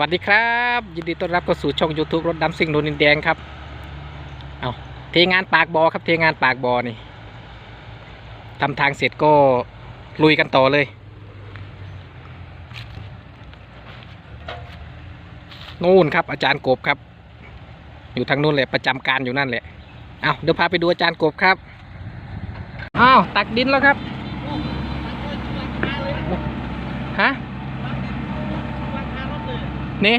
วัสดีครับ ยินดีต้อนรับเข้าสู่ช่อง YouTube รถดำซิ่งโดนดินแดงครับ เอาเทงานปากบอครับ เทงานปากบอนี่ทำทางเสร็จก็ลุยกันต่อเลยนู่นครับ อาจารย์กบครับ อยู่ทางนู้นแหละประจำการอยู่นั่นแหละเอาเดี๋ยวพาไปดูอาจารย์กบครับอ้าวตักดินแล้วครับ ฮะ นี่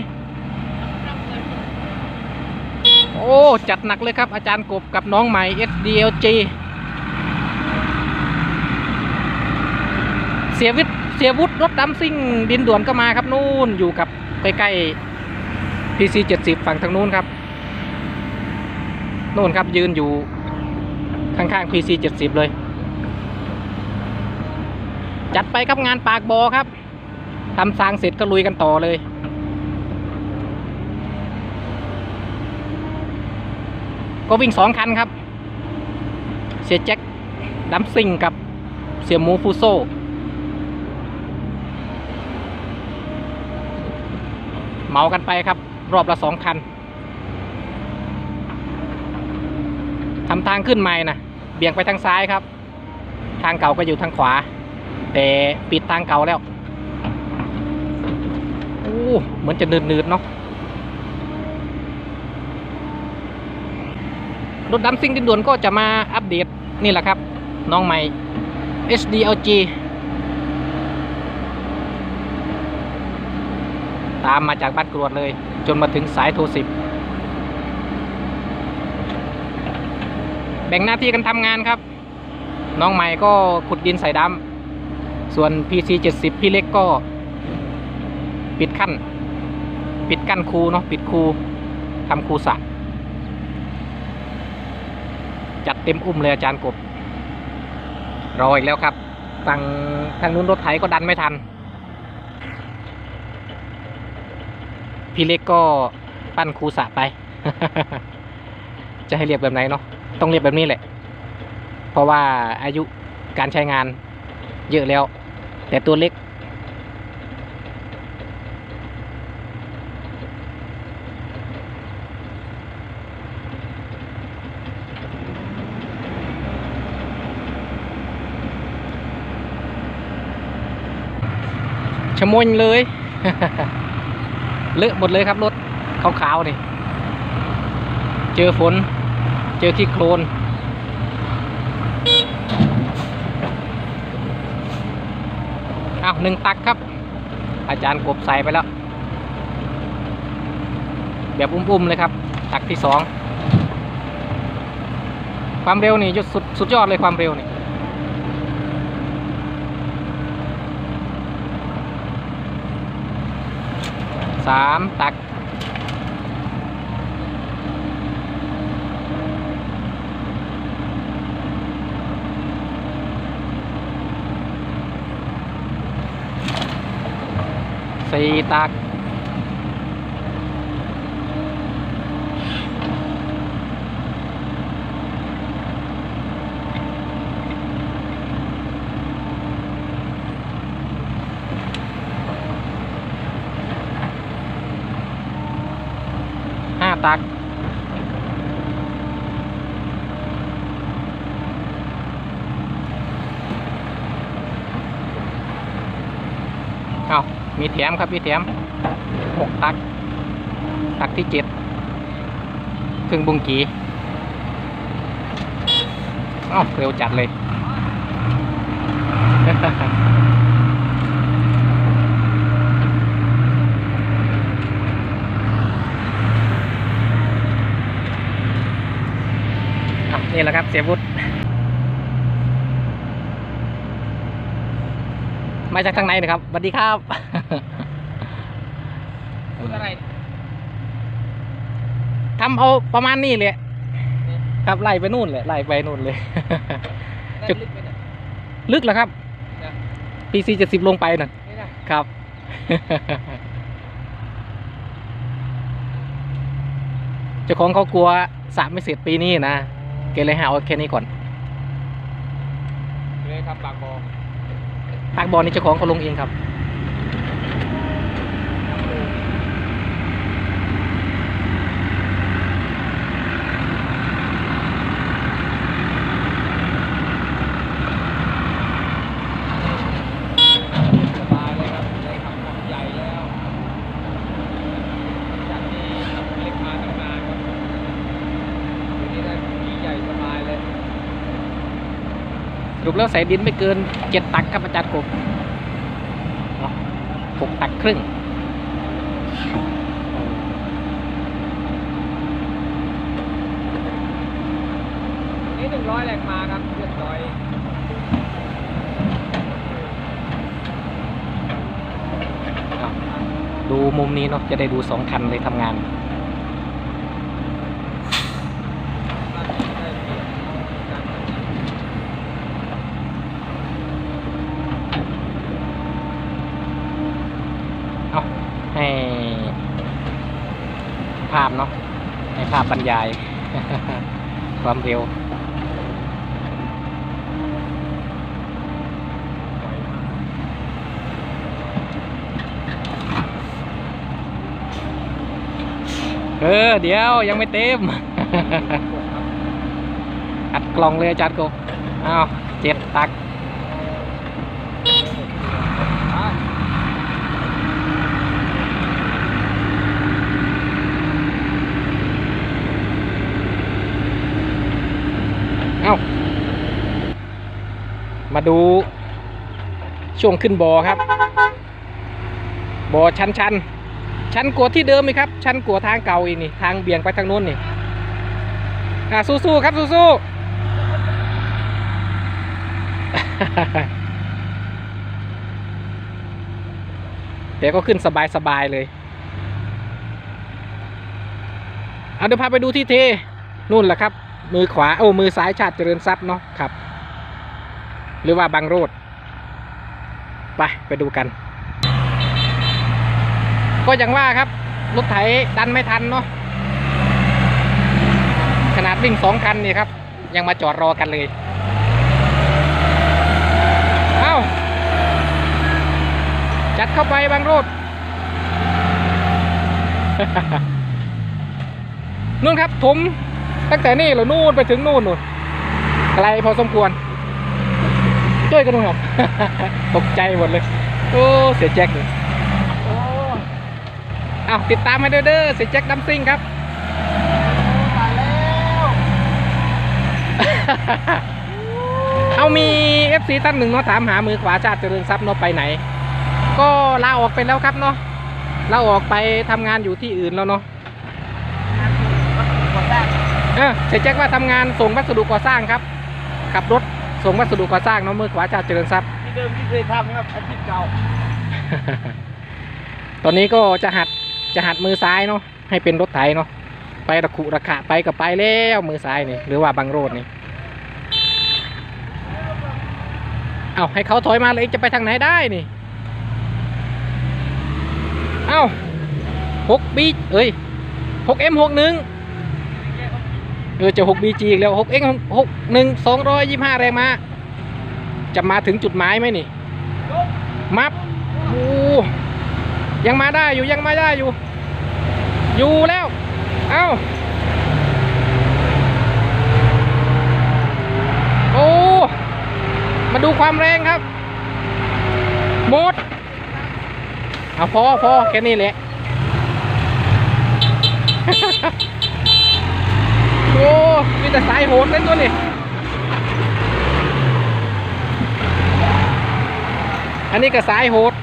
โอ้จัดหนักเลยครับ อาจารย์กบกับน้องใหม่ SDLG เสียวิทเสียวุฒิรถดำซิ่งดินด่วนก็มาครับนู่นอยู่กับใกล้ๆ PC 70 ฝั่งทางนู้นครับนู่นครับยืนอยู่ข้างๆ PC 70 เลย จัดไปครับงานปากบอครับทำสร้างเสร็จก็ลุยกันต่อเลย ก็วิ่งสองคันครับ เสียแจ็คดัมซิงกับเสียหมูฟูโซเหมากันไปครับ รอบละสองคันทำทางขึ้นใหม่นะเบี่ยงไปทางซ้ายครับ ทางเก่าก็อยู่ทางขวา แต่ปิดทางเก่าแล้วโอ้เหมือนจะนืดๆเนาะ รถดำซิ่งดินด่วนก็จะมาอัปเดตนี่แหละครับ น้องใหม่ SDLG ตามมาจากบ้านกรวดเลย จนมาถึงสายโทรสิบแบ่งหน้าที่กันทำงานครับ น้องใหม่ก็ขุดดินใส่ดำส่วน PC 70 พี่เล็กก็ ปิดขั้น ปิดกั้นคูเนาะปิดคูทำคูสระ จัด เต็มอุ้มเลยอาจารย์กบ รออีกแล้วครับฝั่งทางนู้นรถไถก็ดันไม่ทัน พี่เล็กก็ปั้นครูสะไป จะให้เรียบแบบไหนเนาะต้องเรียบแบบนี้แหละ เพราะว่าอายุการใช้งานเยอะแล้ว แต่ตัวเล็ก มนเลย เลอะหมดเลยครับรถขาวๆนี่ เจอฝน เจอขี้โคลนเอ้าหนึ่งตักครับ อาจารย์กบใส่ไปแล้ว แบบอุ้มๆเลยครับ ตักที่สองความเร็วนี่สุดสุดยอดเลยความเร็วนี่ สามตักสี่ตัก ห้าตัก เอามีแถมครับมีแถมหกตัก ตักที่เจ็ดครึ่งบุงกีเอ้าเร็วจัดเลยนี่แหละครับเสียบุตร มาจากทางไหนนะครับสวัสดีครับพูดอะไรทำเอาประมาณนี้เลยครับไล่ไปนู่นเลยไล่ไปนู่นเลยได้จะลึกไปหน่อยลึกแล้วครับนะ PC เจ็ดสิบลงไปน่ะนี่นะครับเจ้าของเขากลัวสระไม่เสร็จปีนี้นะ เกเลยให้เอาแค่นี้ก่อนเลยทำปากบอ ปากบอลนี่เจ้าของเขาลงเองครับ รุปแล้วใส่ดินไม่เกินเจ็ดตักครับอาจารย์กบเนาะหกตักครึ่งนี่หนึ่งร้อยแรงมาครับเรียบร้อยอะดูมุมนี้เนาะจะได้ดูสองคันเลยทำงาน เอาให้ ภาพเนาะให้ภาพบรรยาย ความเร็วเออเดี๋ยวยังไม่เต็ม อัดกล่องเลยอาจารย์โกอ้าวเจ็ดตัก มาดูช่วงขึ้นบอครับบอชันชันชันกว่าที่เดิมไหมครับ ชันกว่าทางเก่าอีกนี่ ทางเบี่ยงไปทางนู้นนี่อะสู้ๆครับสู้ๆเดี๋ยวก็ขึ้นสบายๆเลย เอาเดี๋ยวพาไปดูที่เทนู่นแหละครับ มือขวาโอ้มือซ้ายชาติเจริญทรัพย์เนาะครับ หรือว่าบางโรดไปไปดูกัน ก็อย่างว่าครับ รถไถดันไม่ทันเนาะขนาดวิ่งสองคันนี่ครับ ยังมาจอดรอกันเลย เอ้า จัดเข้าไปบางโรดนู่นครับผมตั้งแต่นี่เหรานู่นไปถึงนู่นนู่นไกลพอสมควร ช่วยกันดูครับตกใจหมดเลย โอ้เสียแจ็คเลยโอ้อ้าวติดตามให้ด้วยเด้อเสียแจ็คดัมซิงครับมาแล้วเอามี FC ท่านหนึ่งเนาะถามหามือขวาชาติเจริญทรัพย์เนาะไปไหน ก็ลาออกไปแล้วครับเนาะลาออกไปทำงานอยู่ที่อื่นแล้วเนาะกดแรกเออเสียแจ็คว่าทำงานส่งวัสดุก่อสร้างครับขับรถ ส่งวัสดุก่อสร้างเนาะมือขวาชาติเจริญทรัพย์ที่เดิมที่เคยทำครับอาชีพเก่า ตอนนี้ก็จะหัดจะหัดมือซ้ายเนาะให้เป็นรถไถเนาะไประขุระขะไปกับไปแล้วมือซ้ายนี่หรือว่าบางโรดนี่เอาให้เขาถอยมาเลยจะไปทางไหนได้นี่เอาหกบีเอ้ยหกเอ็มหกหนึ่ง เออจะหกบีจีอีกแล้วหกเอ็มหกหนึ่งสองร้อยยี่ห้าแรงมาจะมาถึงจุดหมายไหมนี่ มับโอ้ยังมาได้อยู่ยังมาได้อยู่ อยู่แล้ว เอ้า โอ้ มาดูความแรงครับ หมด เอาพอพอแค่นี้แหละ โอ้ มีแต่สายโหดเล่นตัวนี่อันนี้ก็สายโหด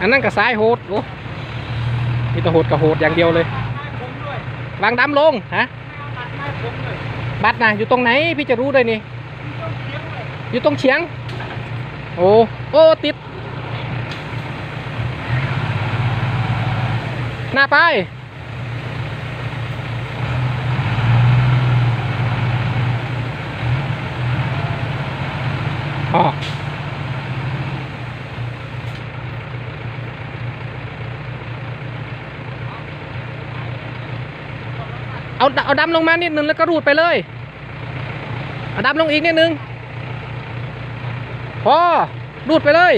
อันนั้นก็สายโหดโอ้มีแต่โหดกับโหดอย่างเดียวเลย วางดำลงฮะบัตรนะอยู่ตรงไหนพี่จะรู้ด้วยนี่ อยู่ตรงเฉียง โอ้ โอ้ ติด หน้าไป อ๋อ เอา ดเอาดำลงมานิดนึงแล้วก็รูดไปเลยอาดำลงอีกนิดนึง พอ รูดไปเลย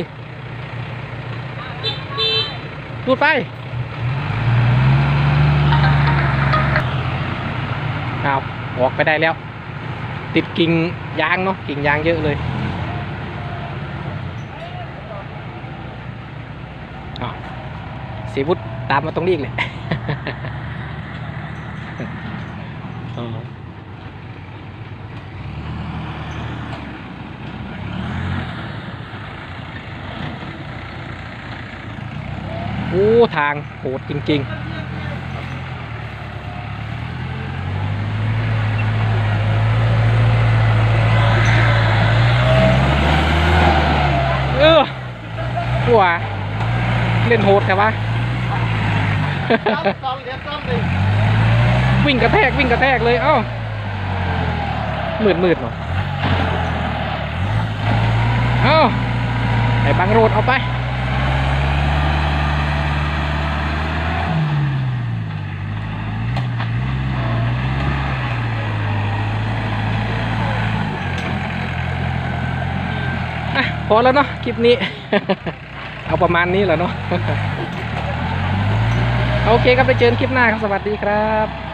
รูดไปเอาออกไปได้แล้ว ติดกิ่งยางเนาะ กิ่งยางเยอะเลยอาเสีวุฒตามมาตรงนี้อีกเลย โอ้ทางโหดจริงๆอลัวเล่นโหดใช่ปะ วิ่งกระแทกวิ่งกระแทกเลยเอ้ามืดมืดๆหน่อยเอ้าไอ้บังโรดเอาไปอะพอแล้วเนาะคลิปนี้ เอาประมาณนี้แหละเนาะโอเคครับไปเจอคลิปหน้าครับ สวัสดีครับ